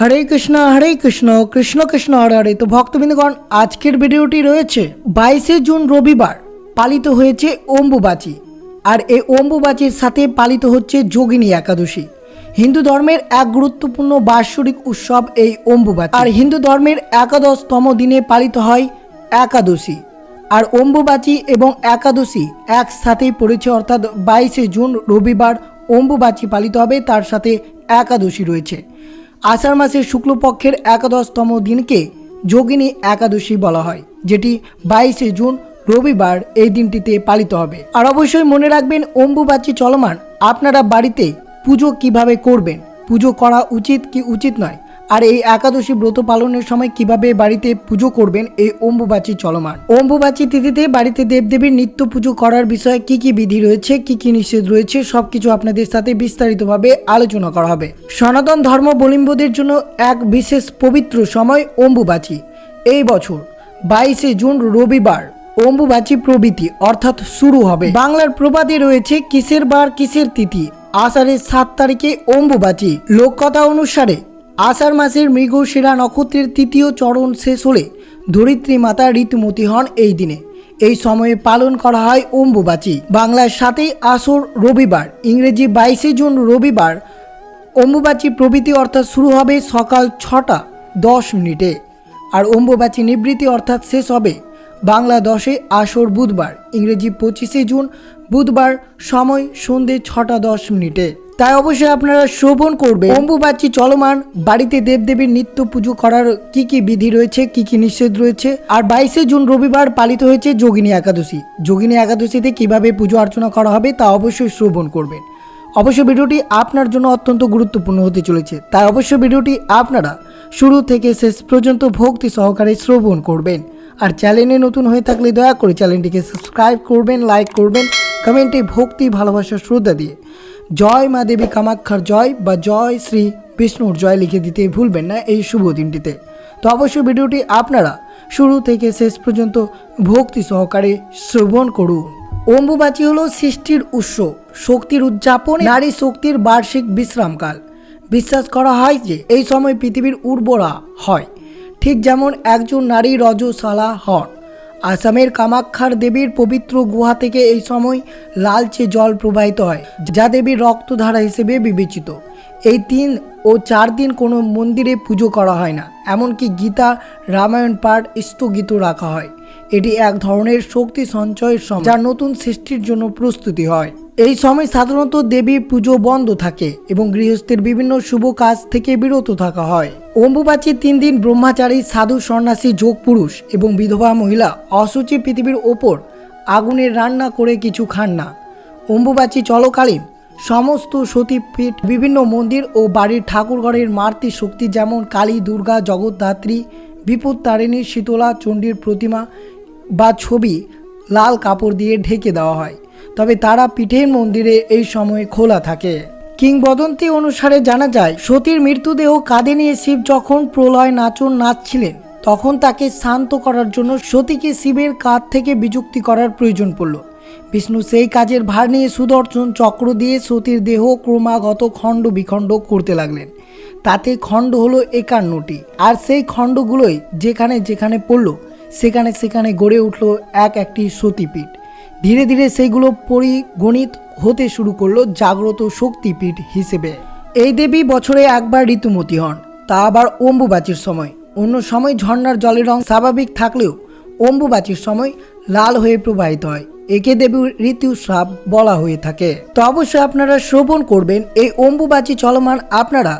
হরে কৃষ্ণ হরে কৃষ্ণ কৃষ্ণ কৃষ্ণ, হরে হরে। তো ভক্তবৃন্দগণ, আজকের ভিডিওটি রয়েছে বাইশে জুন রবিবার, পালিত হয়েছে অম্বুবাচী। আর এই অম্বুবাচীর সাথে পালিত হচ্ছে যোগিনী একাদশী। হিন্দু ধর্মের এক গুরুত্বপূর্ণ বাৎসরিক উৎসব এই অম্বুবাচী। আর হিন্দু ধর্মের একাদশতম দিনে পালিত হয় একাদশী। আর অম্বুবাচী এবং একাদশী একসাথেই পড়েছে, অর্থাৎ বাইশে জুন রবিবার অম্বুবাচী পালিত হবে, তার সাথে একাদশী রয়েছে। আষাঢ় মাসের শুক্লপক্ষের একাদশতম দিনকে যোগিনী একাদশী বলা হয়, যেটি বাইশে জুন, রবিবার এই দিনটিতে পালিত হবে। আর অবশ্যই মনে রাখবেন, অম্বুবাচী চলমান, আপনারা বাড়িতে পুজো কীভাবে করবেন? পুজো করা উচিত কি উচিত নয়? আর এই একাদশী ব্রত পালনের সময় কীভাবে বাড়িতে পুজো করবেন এই অম্বুবাচী চলমান? অম্বুবাচী তিথিতে বাড়িতে দেবদেবীর নিত্য পুজো করার বিষয়ে কি কি বিধি রয়েছে, কি কি নিষেধ রয়েছে, সবকিছু আপনাদের সাথে বিস্তারিতভাবে আলোচনা করা হবে। সনাতন ধর্মাবলম্বীদের জন্য এক বিশেষ পবিত্র সময় অম্বুবাচী। এই বছর বাইশে জুন রবিবার অম্বুবাচী প্রভৃতি অর্থাৎ শুরু হবে। বাংলার প্রবাদে রয়েছে কিসের বার কিসের তিথি। আষাঢ়ের সাত তারিখে অম্বুবাচী। লোককথা অনুসারে আষাঢ় মাসের মৃগশিরা নক্ষত্রের তৃতীয় চরণ শেষ হলে ধরিত্রী মাতা ঋতুমতী হন এই দিনে। এই সময়ে পালন করা হয় অম্বুবাচী। বাংলার সাথেই আসর রবিবার, ইংরেজি বাইশে জুন রবিবার, অম্বুবাচী প্রভৃতি অর্থাৎ শুরু হবে সকাল ছটা দশ মিনিটে আর অম্বুবাচী নিবৃত্তি অর্থাৎ শেষ হবে বাংলা দশে আসর বুধবার, ইংরেজি পঁচিশে জুন বুধবার সময় সন্ধে ছটা দশ মিনিটে। তাই অবশ্যই আপনারা শ্রবণ করবে অম্বুবাচী চলমান বাড়িতে দেবদেবীর নিত্য পুজো করার কি কি বিধি রয়েছে, কি কি নিষেধ রয়েছে? আর বাইশে জুন রবিবার পালিত হয়েছে যোগিনী একাদশী। যোগিনী একাদশীতে কীভাবে পুজো অর্চনা করা হবে তা অবশ্যই শ্রবণ করবেন। অবশ্য ভিডিওটি আপনার জন্য অত্যন্ত গুরুত্বপূর্ণ হতে চলেছে। তাই অবশ্য ভিডিওটি আপনারা শুরু থেকে শেষ পর্যন্ত ভক্তি সহকারে শ্রবণ করবেন। আর চ্যানেলে নতুন হয়ে থাকলে দয়া করে চ্যানেলটিকে সাবস্ক্রাইব করবেন, লাইক করবেন, কমেন্টে ভক্তি, ভালোবাসা, শ্রদ্ধা দিয়ে জয় মা দেবী কামাক্ষার জয় বা জয় শ্রী বিষ্ণুর জয় লিখে দিতে ভুলবেন না এই শুভ দিনটিতে। তো অবশ্যই ভিডিওটি আপনারা শুরু থেকে শেষ পর্যন্ত ভক্তি সহকারে শ্রবণ করুন। অম্বুবাচী হলো সৃষ্টির উৎস, শক্তির উদযাপন, নারী শক্তির বার্ষিক বিশ্রামকাল বিশ্বাস করা হয় যে এই সময় পৃথিবীর উর্বরা হয়। ঠিক যেমন একজন নারী রজশালা হন। আসামের কামাক্ষার দেবীর পবিত্র গুহা থেকে এই সময় লালচে জল প্রবাহিত হয়, যা দেবীর রক্তধারা হিসেবে বিবেচিত। এই তিন ও চার দিন কোনো মন্দিরে পুজো করা হয় না, এমনকি গীতা, রামায়ণ পাঠ স্থগিত রাখা হয়। এটি এক ধরনের শক্তি সঞ্চয়ের সময়, যা নতুন সৃষ্টির জন্য প্রস্তুতি হয়। এই সময় সাধারণত দেবীর পুজো বন্ধ থাকে এবং গৃহস্থের বিভিন্ন শুভ কাজ থেকে বিরত থাকা হয়। অম্বুবাচীর তিন দিন ব্রহ্মচারী, সাধু, সন্ন্যাসী, যোগ পুরুষ এবং বিধবা মহিলা অসুচি পৃথিবীর ওপর আগুনের রান্না করে কিছু খান না। অম্বুবাচী চলকালীন সমস্ত সতীপীঠ, বিভিন্ন মন্দির ও বাড়ির ঠাকুরঘরের মারতি শক্তি যেমন কালী, দুর্গা, জগদ্ধাত্রী, বিপদ তারিণী, শীতলা, চণ্ডীর প্রতিমা বা ছবি লাল কাপড় দিয়ে ঢেকে দেওয়া হয়। তবে তারা পীঠের মন্দিরে এই সময় খোলা থাকে। কিংবদন্তি অনুসারে জানা যায়, সতীর মৃত্যুদেহ কাঁধে নিয়ে শিব যখন প্রলয় নাচন নাচছিলেন, তখন তাকে শান্ত করার জন্য সতীকে শিবের কাঁধ থেকে বিযুক্তি করার প্রয়োজন পড়ল। বিষ্ণু সেই কাজের ভার নিয়ে সুদর্শন চক্র দিয়ে সতীর দেহ ক্রমাগত খণ্ড বিখণ্ড করতে লাগলেন। তাতে খণ্ড হলো একান্নটি, আর সেই খণ্ডগুলোই যেখানে যেখানে পড়ল, সেখানে সেখানে গড়ে উঠল এক একটি সতীপীঠ। ধীরে ধীরে সেইগুলো পরিগণিত হতে শুরু করল জাগ্রত শক্তিপীঠ হিসেবে। এই দেবী বছরে একবার ঋতুমতি হন, তা আবার অম্বুবাচীর সময়। অন্য সময় ঝর্ণার জলের রং স্বাভাবিক থাকলেও অম্বুবাচীর সময় লাল হয়ে প্রবাহিত হয়। একে দেবীর ঋতুস্রাব বলা হয়ে থাকে। তো অবশ্যই আপনারা শ্রবণ করবেন, এই অম্বুবাচী চলমান আপনারা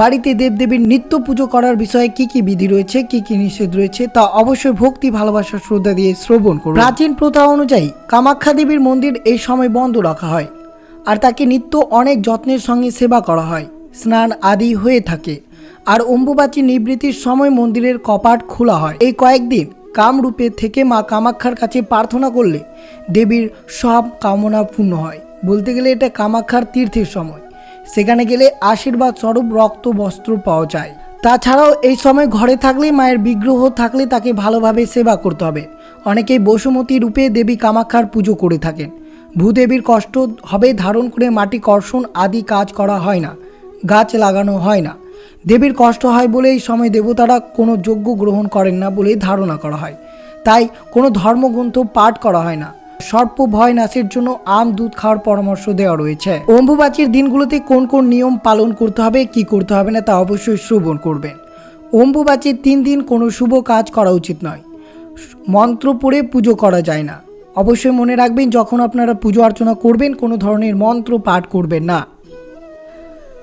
বাড়িতে দেবদেবীর নিত্য পুজো করার বিষয়ে কি কি বিধি রয়েছে, কি কি নিষেধ রয়েছে, তা অবশ্যই ভক্তি, ভালোবাসা, শ্রদ্ধা দিয়ে শ্রবণ করুন। প্রাচীন প্রথা অনুযায়ী কামাখ্যা দেবীর মন্দির এই সময় বন্ধ রাখা হয় আর তাকে নিত্য অনেক যত্নের সঙ্গে সেবা করা হয়, স্নান আদি হয়ে থাকে। আর অম্বুবাচী নিবৃত্তির সময় মন্দিরের কপাট খোলা হয়। এই কয়েকদিন কামরূপে থেকে মা কামাক্ষার কাছে প্রার্থনা করলে দেবীর সব কামনা পূর্ণ হয়। বলতে গেলে এটা কামাক্ষার তীর্থের সময়। সেখানে গেলে আশীর্বাদ স্বরূপ রক্ত, বস্ত্র পাওয়া যায়। তাছাড়াও এই সময় ঘরে থাকলে মায়ের বিগ্রহ থাকলে তাকে ভালোভাবে সেবা করতে হবে। অনেকেই বসুমতী রূপে দেবী কামাক্ষার পুজো করে থাকেন। ভূদেবীর কষ্ট হবে ধারণ করে মাটি কর্ষণ আদি কাজ করা হয় না, গাছ লাগানো হয় না। দেবীর কষ্ট হয় বলে এই সময় দেবতারা কোনো যজ্ঞ গ্রহণ করেন না বলেই ধারণা করা হয়। তাই কোনো ধর্মগ্রন্থ পাঠ করা হয় না। সর্প ভয় নাশের জন্য আম, দুধ খাওয়ার পরামর্শ দেওয়া রয়েছে। অম্বুবাচীর দিনগুলোতে কোন কোন নিয়ম পালন করতে হবে, কি করতে হবে না তা অবশ্যই শ্রবণ করবেন। অম্বুবাচীর তিন দিন কোনো শুভ কাজ করা উচিত নয়। মন্ত্র পড়ে পুজো করা যায় না। অবশ্যই মনে রাখবেন, যখন আপনারা পুজো অর্চনা করবেন, কোনো ধরনের মন্ত্র পাঠ করবেন না।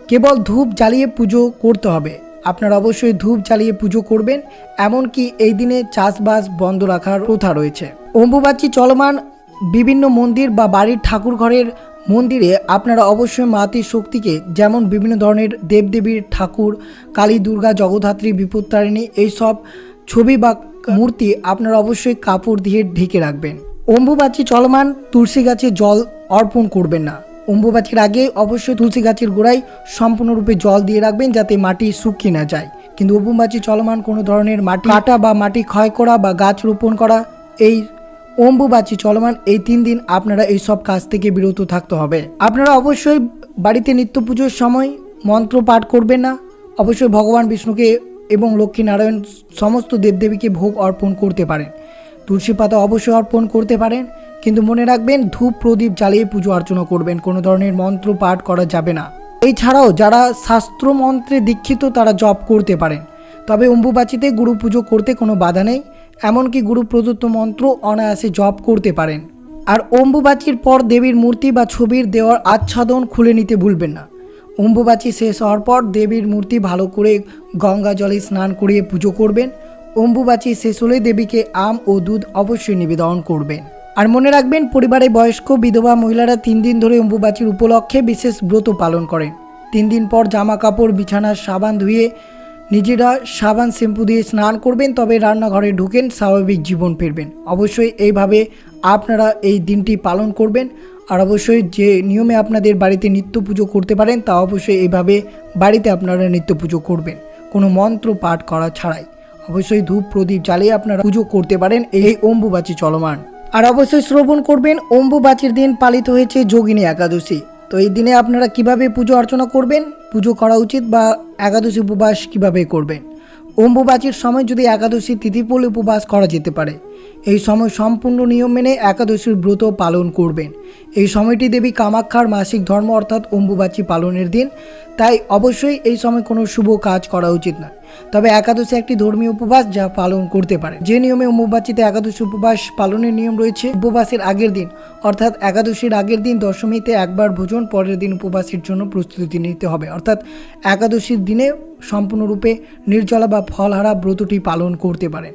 কেবল ধূপ জ্বালিয়ে পুজো করতে হবে। আপনারা অবশ্যই ধূপ জ্বালিয়ে পুজো করবেন, এমনকি এই দিনে চাষবাস বন্ধ রাখার প্রথা রয়েছে। অম্বুবাচী চলমান বিভিন্ন মন্দির বা বাড়ির ঠাকুর ঘরের মন্দিরে আপনারা অবশ্যই মাতৃ শক্তিকে যেমন বিভিন্ন ধরনের দেবদেবীর ঠাকুর, কালী দুর্গা, জগদ্ধাত্রী, বিপত্তারিণী এইসব ছবি বা মূর্তি আপনারা অবশ্যই কাপড় দিয়ে ঢেকে রাখবেন। অম্বুবাচী চলমান তুলসী গাছে জল অর্পণ করবেন না। অম্বুবাচীর আগে অবশ্যই তুলসী গাছের গোড়ায় সম্পূর্ণরূপে জল দিয়ে রাখবেন যাতে মাটি শুকিয়ে না যায়। কিন্তু অম্বুবাচী চলমান কোনো ধরনের মাটি কাটা বা মাটি ক্ষয় করা বা গাছ রোপণ করা এই অম্বুবাচী চলমান এই তিন দিন আপনারা এই সব কাজ থেকে বিরত থাকতে হবে। আপনারা অবশ্যই বাড়িতে নিত্য পুজোর সময় মন্ত্র পাঠ করবেন না। অবশ্যই ভগবান বিষ্ণুকে এবং লক্ষ্মীনারায়ণ সমস্ত দেবদেবীকে ভোগ অর্পণ করতে পারেন। তুলসী পাতা অবশ্যই অর্পণ করতে পারেন। কিন্তু মনে রাখবেন, ধূপ প্রদীপ জ্বালিয়ে পুজো অর্চনা করবেন। কোনো ধরনের মন্ত্র পাঠ করা যাবে না। এছাড়াও যারা শাস্ত্র মন্ত্রে দীক্ষিত তারা জপ করতে পারেন। তবে অম্বুবাচিতে গুরু পুজো করতে কোনো বাধা নেই। এমনকি গুরু প্রদত্ত মন্ত্র অনায়াসে জপ করতে পারেন। আর অম্বুবাচির পর দেবীর মূর্তি বা ছবির দেওয়ার আচ্ছাদন খুলে নিতে ভুলবেন না। অম্বুবাচী শেষ হওয়ার পর দেবীর মূর্তি ভালো করে গঙ্গা জলে স্নান করিয়ে পুজো করবেন। অম্বুবাচী শেষ হলে দেবীকে আম ও দুধ অবশ্যই নিবেদন করবেন। আর মনে রাখবেন, পরিবারে বয়স্ক, বিধবা মহিলারা তিন দিন ধরে অম্বুবাচীর উপলক্ষে বিশেষ ব্রত পালন করেন। তিন দিন পর জামা কাপড়, বিছানার সাবান ধুয়ে নিজেরা সাবান শ্যাম্পু দিয়ে স্নান করবেন, তবে রান্নাঘরে ঢুকেন, স্বাভাবিক জীবন ফিরবেন। অবশ্যই এইভাবে আপনারা এই দিনটি পালন করবেন। আর অবশ্যই যে নিয়মে আপনাদের বাড়িতে নিত্য পুজো করতে পারেন, তা অবশ্যই এইভাবে বাড়িতে আপনারা নিত্য পুজো করবেন। কোনো মন্ত্র পাঠ করা ছাড়াই। অবশ্যই ধূপ প্রদীপ জ্বালিয়ে আপনারা পুজো করতে পারেন, এই অম্বুবাচী চলমান। আর অবশ্যই শ্রবণ করবেন, অম্বুবাচীর দিন পালিত হয়েছে যোগিনী একাদশী। তো এই দিনে আপনারা কীভাবে পুজো অর্চনা করবেন? পুজো করা উচিত বা একাদশী উপবাস কীভাবে করবেন অম্বুবাচীর সময় যদি একাদশী তিথি পড়লে উপবাস করা যেতে পারে। এই সময় সম্পূর্ণ নিয়ম মেনে একাদশীর ব্রত পালন করবেন। এই সময়টি দেবী কামাক্ষার মাসিক ধর্ম অর্থাৎ অম্বুবাচী পালনের দিন। তাই অবশ্যই এই সময় কোনো শুভ কাজ করা উচিত নয় তবে একাদশী একটি ধর্মীয় উপবাস যা পালন করতে পারে। যে নিয়মে অম্বুবাচিতে একাদশী উপবাস পালনের নিয়ম রয়েছে, উপবাসের আগের দিন। অর্থাৎ একাদশীর আগের দিন দশমীতে একবার ভোজন, পরের দিন উপবাসের জন্য প্রস্তুতি নিতে হবে। অর্থাৎ একাদশীর দিনে সম্পূর্ণরূপে নির্জলা বা ফলহারা ব্রতটি পালন করতে পারেন।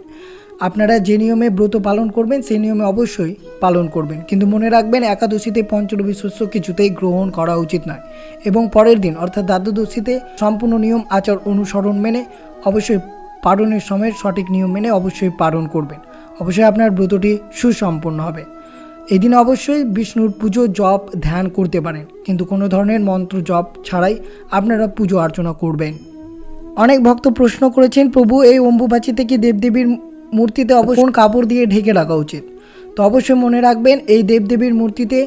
আপনারা যে নিয়মে ব্রত পালন করবেন, সেই নিয়মে অবশ্যই পালন করবেন। কিন্তু মনে রাখবেন, একাদশীতে পঞ্চরবি শস্য কিছুতেই গ্রহণ করা উচিত নয়। এবং পরের দিন, অর্থাৎ দ্বাদশীতে, সম্পূর্ণ নিয়ম আচার অনুসরণ মেনে অবশ্যই পালনের সময় সঠিক নিয়ম মেনে অবশ্যই পালন করবেন। অবশ্যই আপনার ব্রতটি সুসম্পন্ন হবে। এই দিন অবশ্যই বিষ্ণুর পুজো, জপ, ধ্যান করতে পারেন। কিন্তু কোনো ধরনের মন্ত্র, জপ ছাড়াই আপনারা পুজো অর্চনা করবেন। অনেক ভক্ত প্রশ্ন করেছেন, প্রভু, এই অম্বুবাচী থেকে দেবদেবীর মূর্তিতে অবশ্য কোন কাপড় দিয়ে ঢেকে রাখা উচিত? তো অবশ্যই মনে রাখবেন, এই দেবদেবীর মূর্তিতে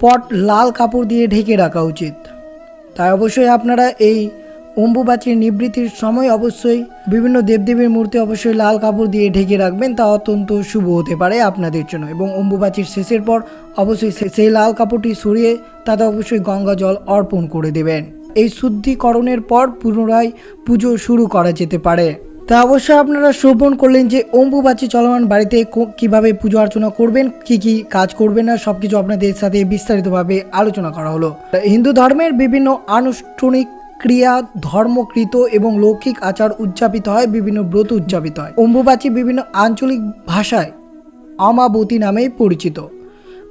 পট লাল কাপড় দিয়ে ঢেকে রাখা উচিত। তাই অবশ্যই আপনারা এই অম্বুবাচীর নিবৃত্তির সময় অবশ্যই বিভিন্ন দেবদেবীর মূর্তি অবশ্যই লাল কাপড় দিয়ে ঢেকে রাখবেন। তা অত্যন্ত শুভ হতে পারে আপনাদের জন্য এবং অম্বুবাচীর শেষের পর অবশ্যই সেই লাল কাপড়টি সরিয়ে তাতে অবশ্যই গঙ্গা জল অর্পণ করে দেবেন। এই শুদ্ধিকরণের পর পুনরায় পুজো শুরু করা যেতে পারে। তা অবশ্যই আপনারা শ্রবণ করলেন যে অম্বুবাচী চলমান বাড়িতে কীভাবে পুজো অর্চনা করবেন, কি কি কাজ করবেন না সব কিছু আপনাদের সাথে বিস্তারিতভাবে আলোচনা করা হলো। হিন্দু ধর্মের বিভিন্ন আনুষ্ঠানিক ক্রিয়া ধর্মকৃত এবং লৌকিক আচার উদযাপিত হয়, বিভিন্ন ব্রত উদযাপিত হয়। অম্বুবাচী বিভিন্ন আঞ্চলিক ভাষায় অমাবতী নামে পরিচিত।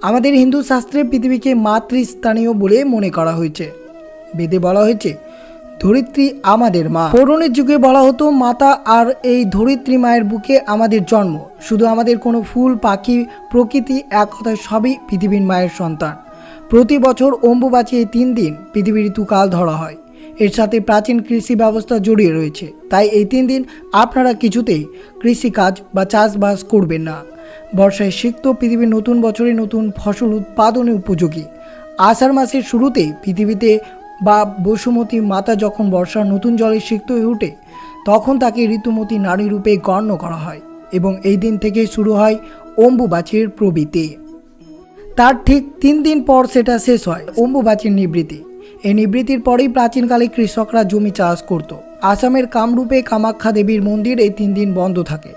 আমাদের হিন্দু শাস্ত্রে পৃথিবীকে মাতৃস্থানীয় বলে মনে করা হয়েছে। বেদে বলা হয়েছে ধরিত্রী আমাদের মা। পৌরাণিক যুগে বলা হতো মাতা আর এই ধরিত্রী মায়ের বুকে আমাদের জন্ম। শুধু আমাদের কোনো ফুল, পাখি, প্রকৃতি, এক কথায় সবই পৃথিবীর মায়ের সন্তান। প্রতি বছর অম্বুবাচী এই তিন দিন পৃথিবীর ঋতুকাল ধরা হয়। এর সাথে প্রাচীন কৃষি ব্যবস্থা জড়িয়ে রয়েছে। তাই এই তিন দিন আপনারা কিছুতেই কৃষিকাজ বা চাষবাস করবেন না। বর্ষায় সিক্ত পৃথিবীর নতুন বছরে নতুন ফসল উৎপাদনে উপযোগী। আষাঢ় মাসের শুরুতেই পৃথিবীতে বা বসুমতী মাতা যখন বর্ষার নতুন জলে সিক্ত হয়ে ওঠে তখন তাকে ঋতুমতী নারী রূপে গণ্য করা হয় এবং এই দিন থেকে শুরু হয় অম্বুবাচীর প্রবৃতি তার ঠিক তিন দিন পর সেটা শেষ হয় অম্বুবাচীর নিবৃত্তি এই নিবৃত্তির পরেই প্রাচীনকালে কৃষকরা জমি চাষ করত। আসামের কামরূপে কামাখ্যা দেবীর মন্দির এই তিন দিন বন্ধ থাকে।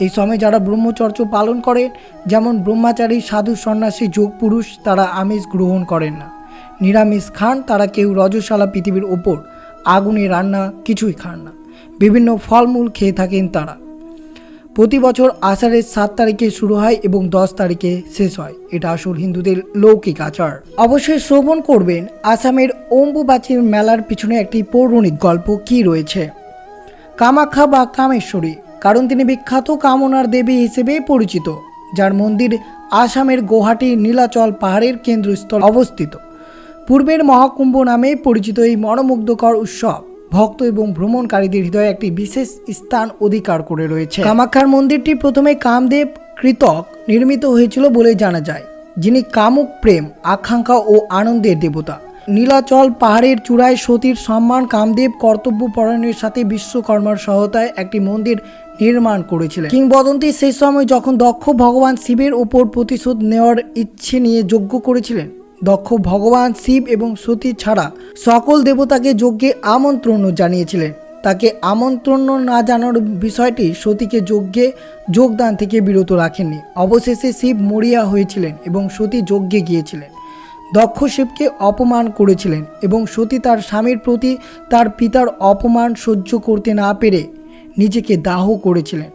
এই সময় যারা ব্রহ্মচর্য পালন করেন, যেমন ব্রহ্মচারী, সাধু, সন্ন্যাসী, যোগ পুরুষ, তারা আমিষ গ্রহণ করেন না। নিরামিষ খান, তারা কেউ রজশালা পৃথিবীর ওপর, আগুনে রান্না কিছুই খান না। বিভিন্ন ফলমূল খেয়ে থাকেন তারা। প্রতি বছর আষাঢ়ের সাত তারিখে শুরু হয় এবং দশ তারিখে শেষ হয়। এটা আসল হিন্দুদের লৌকিক আচার। অবশ্যই শ্রবণ করবেন। আসামের অম্বুবাচীর মেলার পিছনে একটি পৌরাণিক গল্প কি রয়েছে? কামাখ্যা বা কামেশ্বরী, কারণ তিনি বিখ্যাত কামনার দেবী হিসেবে পরিচিত, যার মন্দির আসামের গুয়াহাটি, নীলাচল পাহাড়ের কেন্দ্রস্থল অবস্থিত। পূর্বের মহাকুম্ভ নামে পরিচিত এই মনোমুগ্ধকর উৎসব ভক্ত এবং ভ্রমণকারীদের হৃদয়ে একটি বিশেষ স্থান অধিকার করে রয়েছে। কামাখ্যার মন্দিরটি প্রথমে কামদেব কৃতক নির্মিত হয়েছিল বলে জানা যায়, যিনি কামুক প্রেম, আকাঙ্ক্ষা ও আনন্দের দেবতা। নীলাচল পাহাড়ের চূড়ায় সতীর সম্মান কামদেব কর্তব্য পরায়ণের সাথে বিশ্বকর্মার সহায়তায় একটি মন্দির নির্মাণ করেছিলেন। কিংবদন্তি সেই সময় যখন দক্ষ ভগবান শিবের ওপর প্রতিশোধ নেওয়ার ইচ্ছে নিয়ে যজ্ঞ করেছিলেন দক্ষ ভগবান শিব এবং সতী ছাড়া সকল দেবতাকে যজ্ঞে আমন্ত্রণ জানিয়েছিলেন। তাকে আমন্ত্রণ না জানার বিষয়টি সতীকে যজ্ঞে, যোগদান থেকে বিরত রাখেননি। অবশেষে শিব মরিয়া হয়েছিলেন এবং সতী যজ্ঞে গিয়েছিলেন। দক্ষ শিবকে অপমান করেছিলেন এবং সতী তার স্বামীর প্রতি তার পিতার অপমান সহ্য করতে না পেরে নিজেকে দাহ করেছিলেন।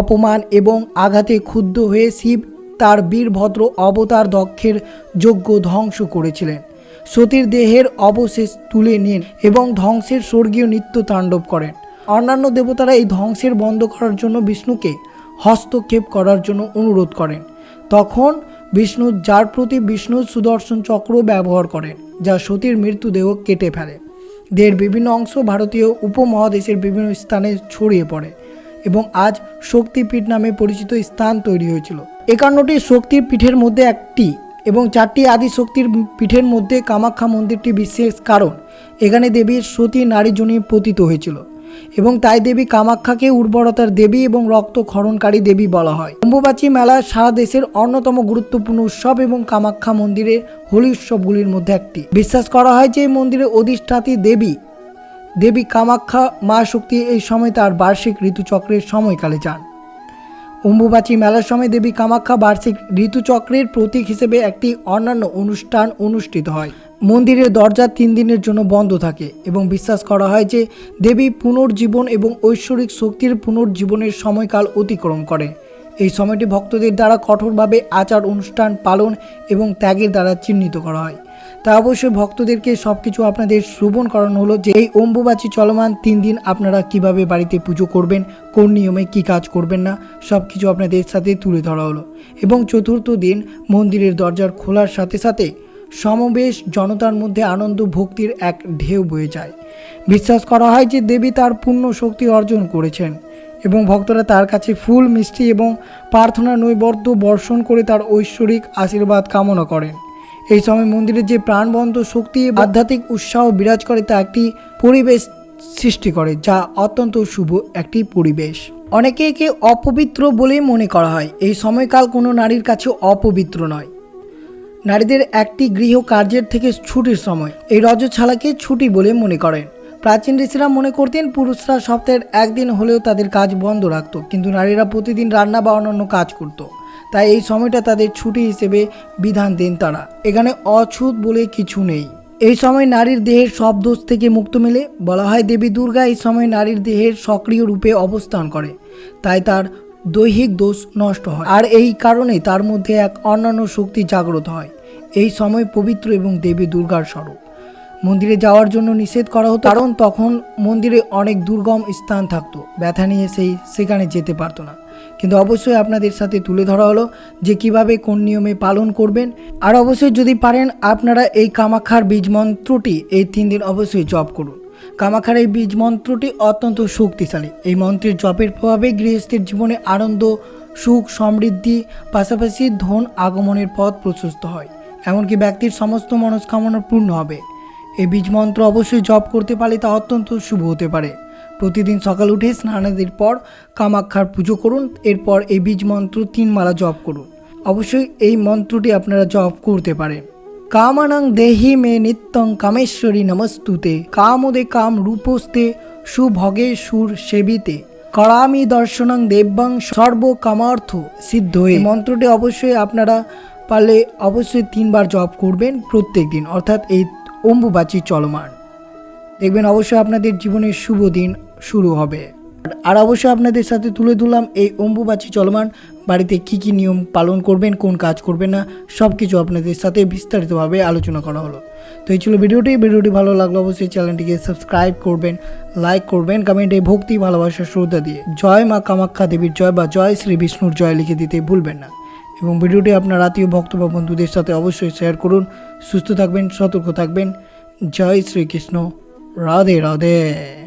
অপমান এবং আঘাতে ক্ষুব্ধ হয়ে শিব তার বীরভদ্র অবতার দক্ষের যজ্ঞ ধ্বংস করেছিলেন। সতীর দেহের অবশেষ তুলে নেন এবং ধ্বংসের স্বর্গীয় নৃত্য তাণ্ডব করেন। অন্যান্য দেবতারা এই ধ্বংসের বন্ধ করার জন্য বিষ্ণুকে হস্তক্ষেপ করার জন্য অনুরোধ করেন। তখন বিষ্ণু যার প্রতি বিষ্ণু সুদর্শন চক্র ব্যবহার করেন, যা সতীর মৃত্যুদেহ কেটে ফেলে। দেহের বিভিন্ন অংশ ভারতীয় উপমহাদেশের বিভিন্ন স্থানে ছড়িয়ে পড়ে এবং আজ শক্তিপীঠ নামে পরিচিত স্থান তৈরি হয়েছিল। একান্নটি শক্তির পীঠের মধ্যে একটি এবং চারটি আদি শক্তির পীঠের মধ্যে কামাখ্যা মন্দিরটি বিশেষ কারণ। এখানে দেবীর সতী নারী জনি পতিত হয়েছিল এবং তাই দেবী কামাখ্যাকে উর্বরতার দেবী এবং রক্তক্ষরণকারী দেবী বলা হয়। অম্বুবাচী মেলা সারা দেশের অন্যতম গুরুত্বপূর্ণ উৎসব এবং কামাখ্যা মন্দিরের হোলি উৎসবগুলির মধ্যে একটি। বিশ্বাস করা হয় যে এই মন্দিরের অধিষ্ঠাত্রী দেবী দেবী কামাখ্যা মা শক্তি এই সময় তার বার্ষিক ঋতুচক্রের সময়কালে যান। অম্বুবাচী মেলার সময় দেবী কামাখ্যা বার্ষিক ঋতুচক্রের প্রতীক হিসেবে একটি অন্যান্য অনুষ্ঠান অনুষ্ঠিত হয়। মন্দিরের দরজা তিন দিনের জন্য বন্ধ থাকে এবং বিশ্বাস করা হয় যে দেবী পুনর্জীবন এবং ঐশ্বরিক শক্তির পুনর্জীবনের সময়কাল অতিক্রম করে। এই সময়টি ভক্তদের দ্বারা কঠোরভাবে আচার অনুষ্ঠান পালন এবং ত্যাগের দ্বারা চিহ্নিত করা হয়। তা অবশ্যই ভক্তদেরকে সব কিছু আপনাদের শ্রবণ করানো হলো যে এই অম্বুবাচী চলমান তিন দিন আপনারা কীভাবে বাড়িতে পুজো করবেন, কোন নিয়মে কি কাজ করবেন না সব কিছু আপনাদের সাথে তুলে ধরা হলো। এবং চতুর্থ দিন মন্দিরের দরজার খোলার সাথে সাথে সমাবেশ জনতার মধ্যে আনন্দ ভক্তির এক ঢেউ বয়ে যায়। বিশ্বাস করা হয় যে দেবী তার পূর্ণ শক্তি অর্জন করেছেন এবং ভক্তরা তার কাছে ফুল, মিষ্টি এবং প্রার্থনা নৈবদ্য বর্ষণ করে তার ঐশ্বরিক আশীর্বাদ কামনা করেন। এই সময় মন্দিরের যে প্রাণবন্ত শক্তি, আধ্যাত্মিক উৎসাহ বিরাজ করে তা একটি পরিবেশ সৃষ্টি করে, যা অত্যন্ত শুভ একটি পরিবেশ। অনেকে একে অপবিত্র বলেই মনে করা হয়। এই সময়কাল কোনো নারীর কাছে অপবিত্র নয়। নারীদের একটি গৃহ কার্যের থেকে ছুটির সময়। এই রজছালাকে ছুটি বলে মনে করেন। প্রাচীন ঋষিরা মনে করতেন, পুরুষরা সপ্তাহের একদিন হলেও তাদের কাজ বন্ধ রাখত। কিন্তু নারীরা প্রতিদিন রান্না বা অন্যান্য কাজ করত। তাই এই সময়টা তাদের ছুটি হিসেবে বিধান দেন তারা। এখানে অছুত বলে কিছু নেই। এই সময় নারীর দেহের সব দোষ থেকে মুক্ত মেলে। বলা হয় দেবী দুর্গা এই সময় নারীর দেহের সক্রিয় রূপে অবস্থান করে। তাই তার দৈহিক দোষ নষ্ট হয়। আর এই কারণে তার মধ্যে এক অন্যান্য শক্তি জাগ্রত হয়। এই সময় পবিত্র এবং দেবী দুর্গার স্বরূপ। মন্দিরে যাওয়ার জন্য নিষেধ করা হতো। কারণ তখন মন্দিরে অনেক দুর্গম স্থান থাকতো। ব্যথা নিয়ে সেই সেখানে যেতে পারতো না। কিন্তু অবশ্যই আপনাদের সাথে তুলে ধরা হলো যে কীভাবে কোন নিয়মে পালন করবেন। আর অবশ্যই যদি পারেন, আপনারা এই কামাখার বীজ মন্ত্রটি এই তিন দিন অবশ্যই জপ করুন। কামাখার এই বীজ মন্ত্রটি অত্যন্ত শক্তিশালী। এই মন্ত্রের জপের প্রভাবে গৃহস্থের জীবনে আনন্দ, সুখ, সমৃদ্ধি, পাশাপাশি ধন আগমনের পথ প্রশস্ত হয়। এমনকি ব্যক্তির সমস্ত মনস্কামনা পূর্ণ হবে। এই বীজ মন্ত্র অবশ্যই জপ করতে পারলে তা অত্যন্ত শুভ হতে পারে। প্রতিদিন সকাল উঠে স্নানাদির পর কামাক্ষার পুজো করুন, এরপর এই বীজ মন্ত্র তিন মালা জপ করুন। অবশ্যই এই মন্ত্রটি আপনারা জপ করতে পারেন কামানাং দেহি মে নিত্যং কামেশ্বরী নমস্তুতে, কামদে কাম রূপস্তে সুভগে সুর সেবিতে। করামি দর্শনং দেব্যাং সর্ব কামার্থ সিদ্ধ এই মন্ত্রটি অবশ্যই আপনারা পারলে অবশ্যই তিনবার জপ করবেন প্রত্যেক দিন অর্থাৎ এই অম্বুবাচী চলমান। দেখবেন অবশ্যই আপনাদের জীবনের শুভ দিন শুরু হবে। আর অবশ্যই আপনাদের সাথে তুলে ধরলাম এই অম্বুবাচী চলমান বাড়িতে কি কি নিয়ম পালন করবেন, কোন কাজ করবেন না সব কিছু আপনাদের সাথে বিস্তারিতভাবে আলোচনা করা হলো। তো এই ছিল ভিডিওটি ভিডিওটি ভালো লাগল অবশ্যই চ্যানেলটিকে সাবস্ক্রাইব করবেন, লাইক করবেন, কমেন্টে ভক্তি, ভালোবাসা, শ্রদ্ধা দিয়ে জয় মা কামাখ্যা দেবীর জয় বা জয় শ্রী বিষ্ণুর জয় লিখে দিতে ভুলবেন না। এবং ভিডিওটি আপনার আত্মীয়, ভক্ত বা বন্ধুদের সাথে অবশ্যই শেয়ার করুন। সুস্থ থাকবেন, সতর্ক থাকবেন। জয় শ্রীকৃষ্ণ। Rowdy。